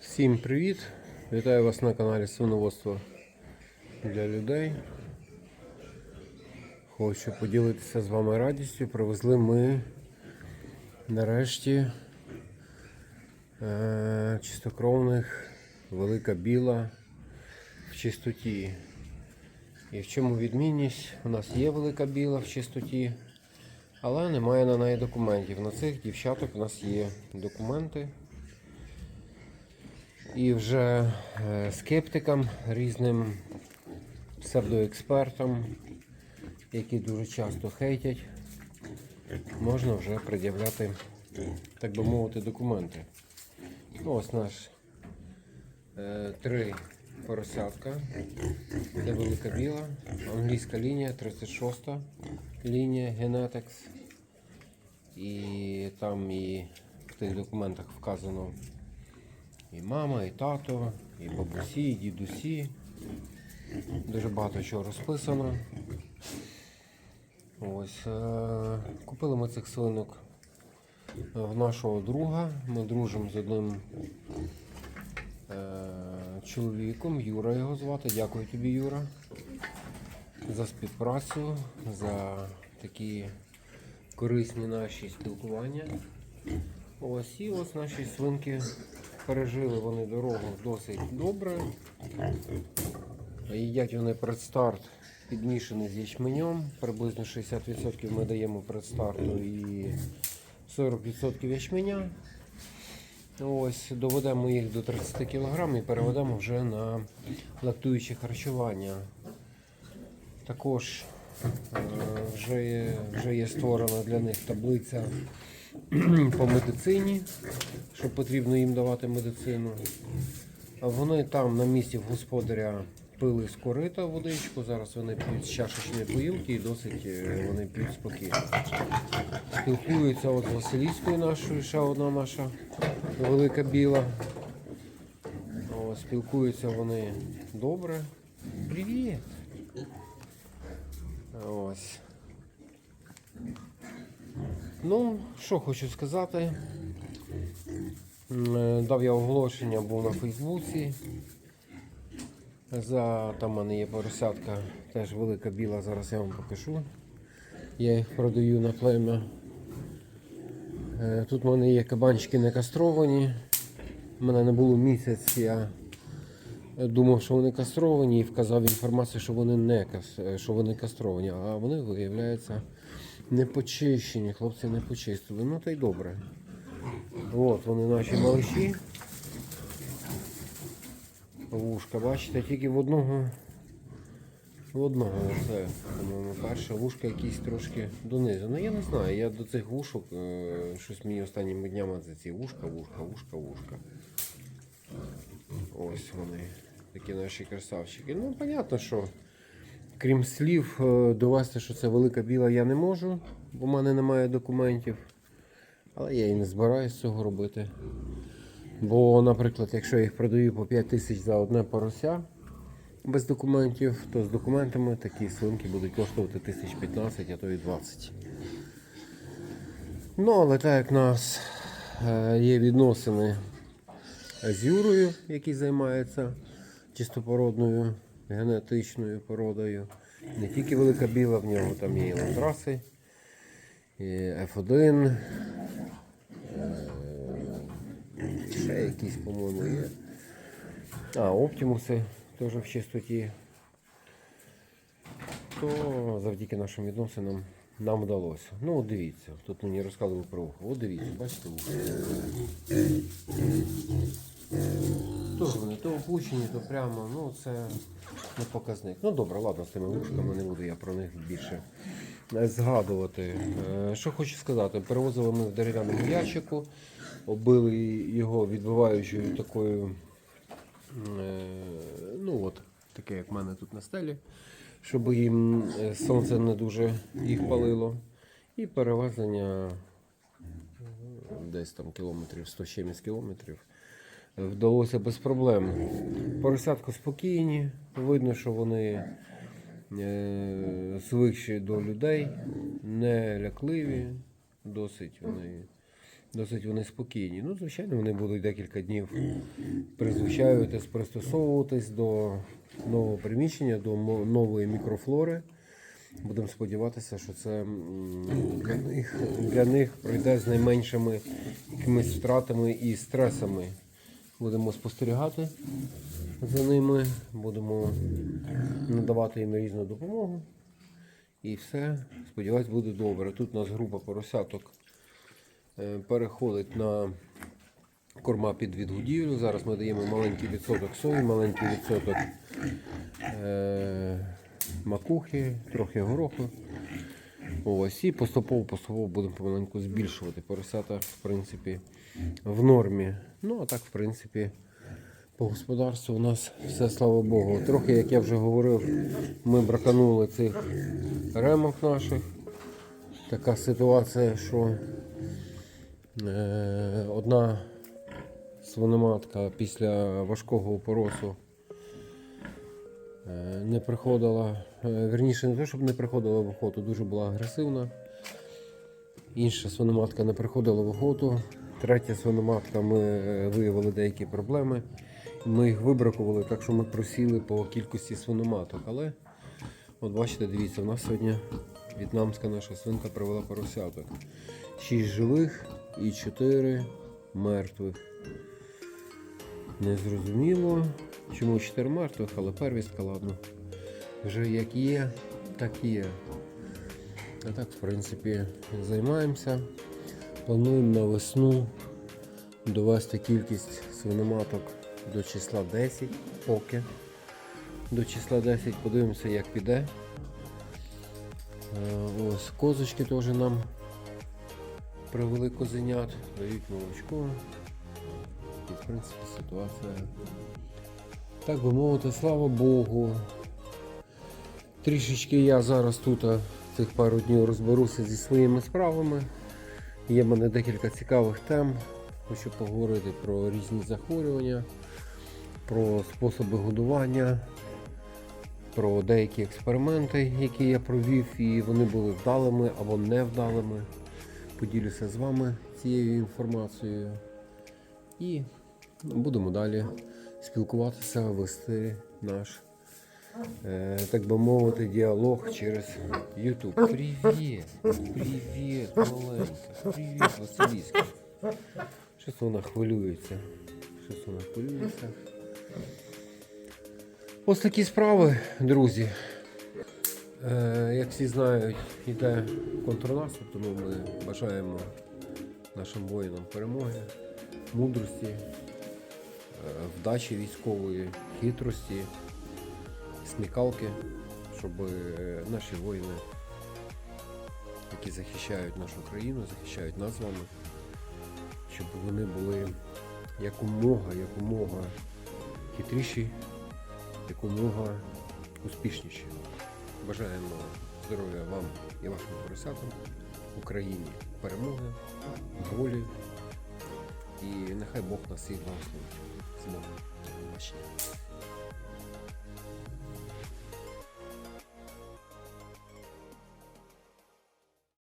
Всім привіт! Вітаю вас на каналі Свиноводство для людей. Хочу поділитися з вами радістю. Привезли ми нарешті е- чистокровних велика біла в чистоті. І в чому відмінність? У нас є велика біла в чистоті, але немає на неї документів. На цих дівчаток у нас є документи. І вже е, скептикам, різним псевдоекспертам, які дуже часто хейтять, можна вже пред'являти, так би мовити, документи. Ну, ось наш е, три поросятка. Це велика біла, англійська лінія, 36 лінія Genetics. І там і в тих документах вказано і мама, і тато, і бабусі, і дідусі. Дуже багато чого розписано. Ось, е- купили ми цих свинок в нашого друга. Ми дружимо з одним е- чоловіком, Юра його звати. Дякую тобі, Юра, за співпрацю, за такі корисні наші спілкування. Ось і ось наші свинки пережили вони дорогу досить добре. Їдять вони предстарт підмішаний з ячменем. Приблизно 60% ми даємо предстарту і 40% ячменя. Ось, доведемо їх до 30 кг і переведемо вже на лактуюче харчування. Також вже є, вже є створена для них таблиця по медицині, що потрібно їм давати медицину. А вони там на місці в господаря пили з корита водичку. Зараз вони п'ють з чашечної поїлки і досить е, вони п'ють спокійно. Спілкуються от з Василійською нашою, ще одна наша велика біла. О, спілкуються вони добре. Привіт! Ось. Ну, що хочу сказати. Е, Дав я оголошення, був на Фейсбуці. За там в мене є поросятка, теж велика біла, зараз я вам покажу. Я їх продаю на плем'я. Е, Тут в мене є кабанчики не кастровані. У мене не було місяць, я думав, що вони кастровані і вказав інформацію, що вони не е, що вони кастровані, а вони виявляються не почищені. Хлопці не почистили. Ну та й добре. От вони наші малиші. Вушка, бачите, тільки в одного. В одного це, по-моєму, перше вушка якісь трошки донизу. Ну я не знаю, я до цих вушок е, щось мені останніми днями за ці вушка, вушка, вушка, вушка. Ось вони, такі наші красавчики. Ну, понятно, що крім слів, е, довести, що це велика біла, я не можу, бо в мене немає документів. Але я і не збираюсь цього робити. Бо, наприклад, якщо я їх продаю по 5 тисяч за одне порося без документів, то з документами такі свинки будуть коштувати тисяч 15, а то і 20. Ну, але так як в нас е, є відносини з Юрою, який займається чистопородною генетичною породою. Не тільки велика біла, в нього там є і ландраси, і F1, е, ще якісь, по-моєму, є. А, оптимуси теж в чистоті. То завдяки нашим відносинам нам вдалося. Ну, от дивіться, тут мені розказували про ухо. От дивіться, бачите ухо. Теж вони то опущені, то прямо, ну це не показник. Ну добре, ладно, з тими вушками не буду я про них більше е, згадувати. Е, Що хочу сказати, перевозили ми в дерев'яному ящику, оббили його відбиваючою такою, е, ну от, таке, як в мене тут на стелі, щоб їм е, сонце не дуже їх палило. І перевезення е, десь там кілометрів 100 чимось кілометрів вдалося без проблем. Поросятка спокійні, видно, що вони е, звикші до людей, не лякливі. досить вони, досить вони спокійні. Ну, звичайно, вони будуть декілька днів призвичаюватись, пристосовуватись до нового приміщення, до нової мікрофлори. Будемо сподіватися, що це для них, для них пройде з найменшими якимись втратами і стресами. Будемо спостерігати за ними, будемо надавати їм різну допомогу. І все, сподіваюсь, буде добре. Тут у нас група поросяток е, переходить на корма під відгодівлю. Зараз ми даємо маленький відсоток сої, маленький відсоток е, макухи, трохи гороху. Ось, і поступово поступово будемо помаленьку збільшувати. Поросята, в принципі, в нормі. Ну, а так, в принципі, по господарству у нас все, слава Богу. Трохи, як я вже говорив, ми браканули цих ремок наших. Така ситуація, що е, одна свиноматка після важкого опоросу не приходила, е, верніше не те, щоб не приходила в охоту, дуже була агресивна. Інша свиноматка не приходила в охоту. Третя свиноматка ми е, виявили деякі проблеми. Ми їх вибракували, так що ми просіли по кількості свиноматок. Але от бачите, дивіться, у нас сьогодні в'єтнамська наша свинка привела поросяток. Шість живих і чотири мертвих. Незрозуміло, чому 4 мертвих, але первістка, ладно. Вже як є, так є. А так, в принципі, займаємося. Плануємо на весну довести кількість свиноматок до числа 10, поки. До числа 10 подивимося, як піде. Е, Ось козочки теж нам привели козенят, дають молочко. І, в принципі, ситуація, так би мовити, слава Богу. Трішечки я зараз тут цих пару днів розберуся зі своїми справами. Є в мене декілька цікавих тем. Хочу поговорити про різні захворювання, про способи годування, про деякі експерименти, які я провів, і вони були вдалими або невдалими. Поділюся з вами цією інформацією. І будемо далі спілкуватися, вести наш, е, так би мовити, діалог через YouTube. Привіт! Привіт, маленька! Привіт, Василіська! Щось вона хвилюється. Щось вона хвилюється. Ось такі справи, друзі. Е, як всі знають, йде контрнаступ, тому ми бажаємо нашим воїнам перемоги, мудрості, вдачі військової, хитрості, смікалки, щоб е, наші воїни, які захищають нашу країну, захищають нас з вами, щоб вони були якомога, якомога хитріші, якомога успішніші. Бажаємо здоров'я вам і вашим поросятам, Україні перемоги, волі і нехай Бог нас всіх благословить. З Богом. До побачення.